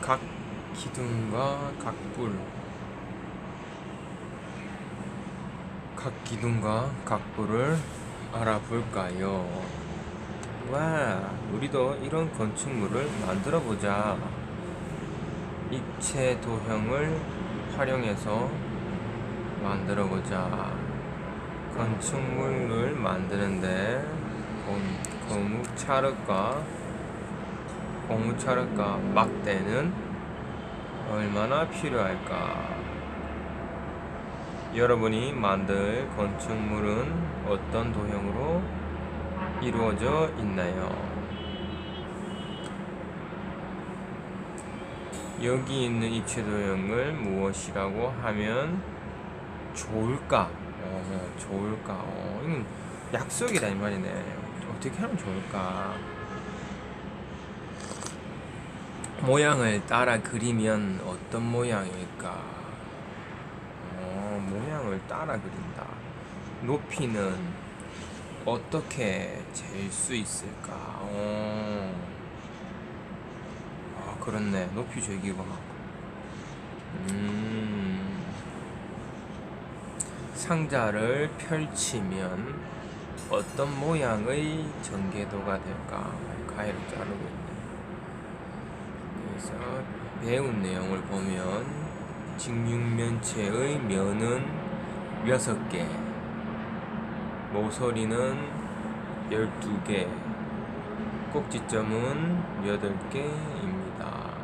각 기둥과 각불 각 기둥과 각불을 알아볼까요? 와, 우리도 이런 건축물을 만들어 보자. 입체 도형을 활용해서 만들어 보자. 건축물을 만드는데 고- 고무차력과 고무차력과 막대는 얼마나 필요할까? 여러분이 만들 건축물은 어떤 도형으로 이루어져 있나요? 여기 있는 입체 도형을 무엇이라고 하면 좋을까? 어, 좋을까? 어, 이건 약속이다 이 말이네. 어떻게 하면 좋을까? 모양을 따라 그리면 어떤 모양일까? 어, 모양을 따라 그린다. 높이는 어떻게 잴 수 있을까? 어. 아, 그렇네. 높이 재기가. 음. 상자를 펼치면 어떤 모양의 전개도가 될까? 가위로 자르고. 그래서 배운 내용을 보면 직육면체의 면은 6개, 모서리는 12개, 꼭지점은 8개입니다.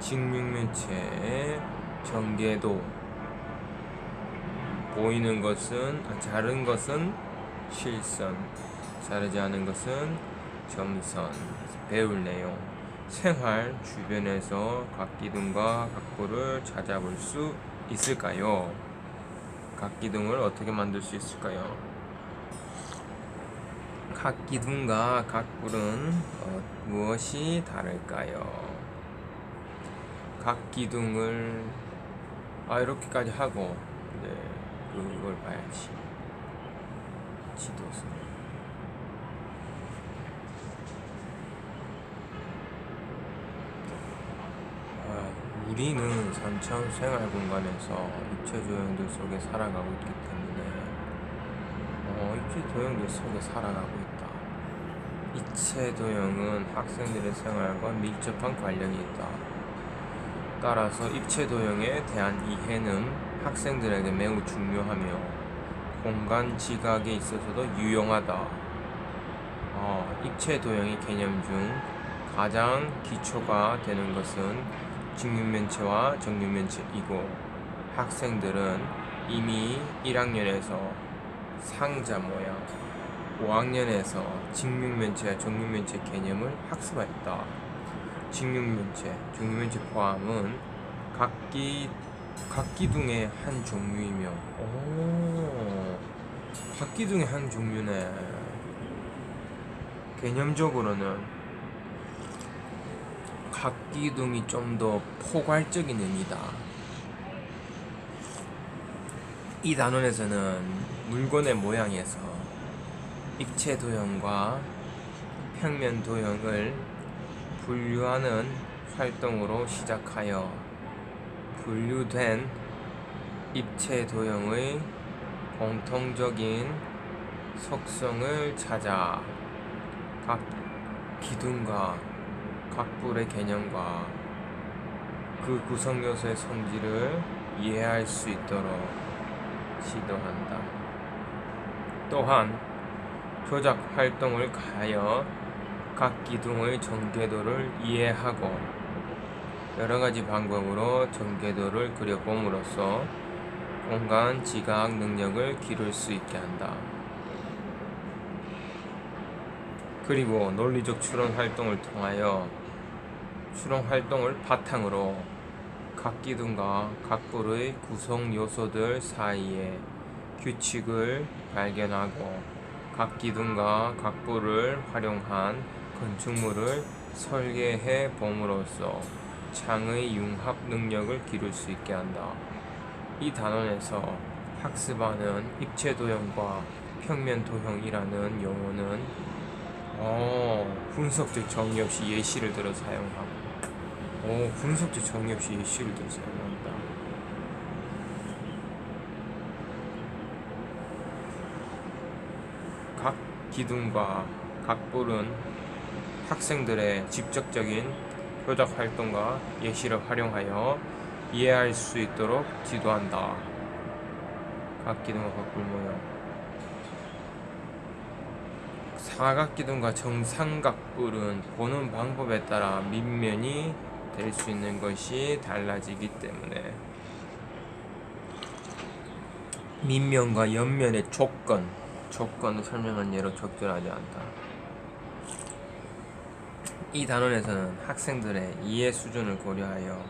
직육면체의 전개도 보이는 것은 아, 자른 것은 실선, 자르지 않은 것은 점선. 배울 내용. 생활 주변에서 각기둥과 각부를 찾아볼 수 있을까요? 각기둥을 어떻게 만들 수 있을까요? 각기둥과 각불은 어, 무엇이 다를까요? 각기둥을 아 이렇게까지 하고 네 그걸 봐야지 지도서 아, 우리는 산천 생활 공간에서 입체 조형들 속에 살아가고 있기 때문에 어, 입체 도형들 속에 살아가고 있다. 입체 도형은 학생들의 생활과 밀접한 관련이 있다. 따라서 입체 도형에 대한 이해는 학생들에게 매우 중요하며 공간 지각에 있어서도 유용하다. 어, 입체 도형의 개념 중 가장 기초가 되는 것은 직육면체와 정육면체이고 학생들은 이미 1학년에서 상자 모양, 5학년에서 직육면체와 정육면체 개념을 학습하였다. 직육면체, 정육면체 포함은 각기 각기둥의 한 종류이며, 오, 각기둥의 한 종류네. 개념적으로는 각기둥이 좀 더 포괄적인 의미다. 이 단원에서는 물건의 모양에서 입체 도형과 평면 도형을 분류하는 활동으로 시작하여 분류된 입체 도형의 공통적인 속성을 찾아 각 기둥과 각불의 개념과 그 구성 요소의 성질을 이해할 수 있도록 시도한다. 또한 조작 활동을 가하여 각 기둥의 전개도를 이해하고 여러 가지 방법으로 전개도를 그려봄으로써 공간 지각 능력을 기를 수 있게 한다. 그리고 논리적 추론 활동을 통하여 추론 활동을 바탕으로 각 기둥과 각불의 구성 요소들 사이에 규칙을 발견하고 각 기둥과 각불을 활용한 건축물을 설계해 봄으로써 창의 융합 능력을 기를 수 있게 한다. 이 단원에서 학습하는 입체 도형과 평면 도형이라는 용어는 어, 분석적 정의 없이 예시를 들어 사용하고 오, 분석지 정의 없이 예시를 들어서 나온다. 각 기둥과 각 볼은 학생들의 직접적인 표적 활동과 예시를 활용하여 이해할 수 있도록 지도한다. 각 기둥과 각볼 모양. 사각기둥과 정삼각뿔은 보는 방법에 따라 밑면이 될 수 있는 것이 달라지기 때문에 밑면과 옆면의 조건, 조건을 설명한 예로 적절하지 않다. 이 단원에서는 학생들의 이해 수준을 고려하여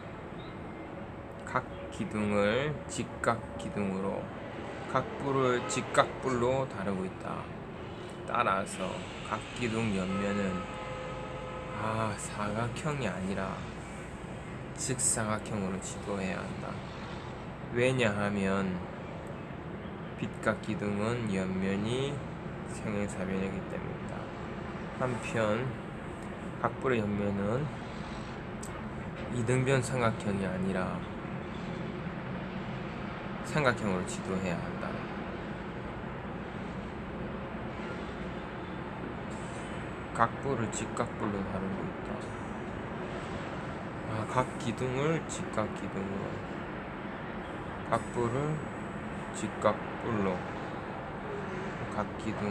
각 기둥을 직각 기둥으로 각 뿔을 직각 뿔로 다루고 있다. 따라서 각 기둥 옆면은 아 사각형이 아니라 직사각형으로 지도해야 한다. 왜냐하면 빛각 기둥은 옆면이 생행사변이기 때문이다. 한편 각불의 옆면은 이등변 삼각형이 아니라 삼각형으로 지도해야 한다. 각불을 직각불로 다루고 있다. 아, 각 기둥을 직각 기둥으로, 각불을 직각불로, 각 기둥.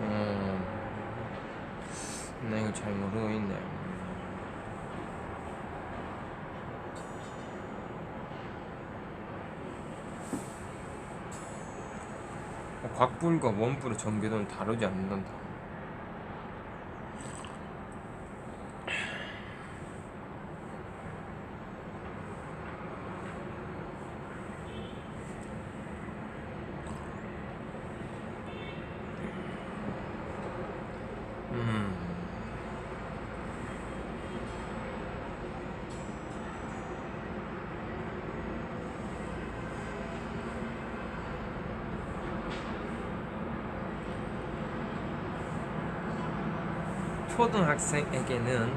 음, 나 이거 잘 있네. 어, 곽불과 원불의 전개도는 다르지 않는다. 초등학생에게는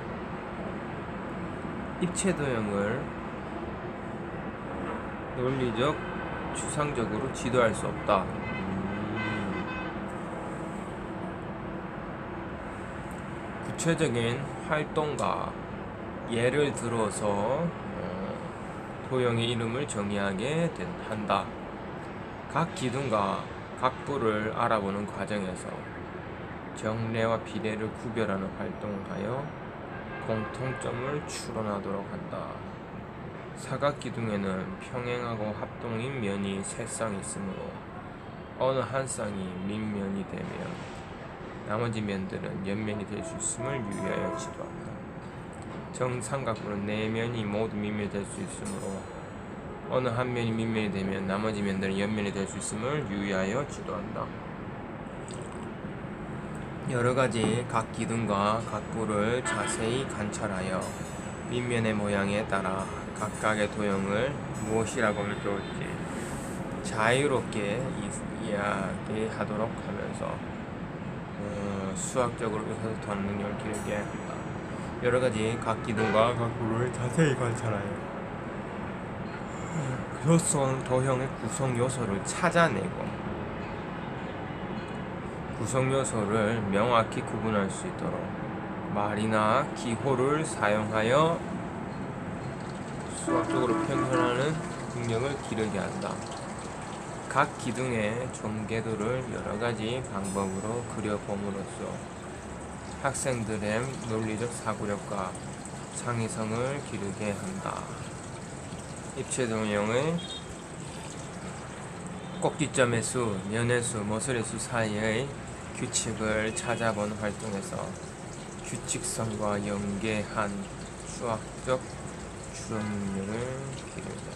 입체 도형을 논리적, 추상적으로 지도할 수 없다. 음. 구체적인 활동가 예를 들어서 어, 도형의 이름을 정의하게 된- 한다. 각 기둥과 각 부를 알아보는 과정에서 정례와 비례를 구별하는 활동을 하여 공통점을 추론하도록 한다. 사각 기둥에는 평행하고 합동인 면이 세 쌍 있으므로 어느 한 쌍이 밑면이 되면 나머지 면들은 옆면이 될 수 있음을 유의하여 지도한다. 정삼각부는 네 면이 모두 밑면이 될 수 있으므로 어느 한 면이 밑면이 되면 나머지 면들은 옆면이 될 수 있음을 유의하여 지도한다. 여러 가지 각 기둥과 각 부를 자세히 관찰하여 밑면의 모양에 따라 각각의 도형을 무엇이라고 읽어올지 자유롭게 이- 이야기하도록 하면서 어, 수학적으로 의사소통 능력을 기르게 한다. 여러 가지 각 기둥과 각 부를 자세히 관찰하여 효성 도형의 구성 요소를 찾아내고 구성 요소를 명확히 구분할 수 있도록 말이나 기호를 사용하여 수학적으로 표현하는 능력을 기르게 한다. 각 기둥의 전개도를 여러 가지 방법으로 그려봄으로써 학생들의 논리적 사고력과 창의성을 기르게 한다. 입체 도형의 꼭지점의 수, 면의 수, 모서리 수 사이의 규칙을 찾아본 활동에서 규칙성과 연계한 수학적 능력을 기르다.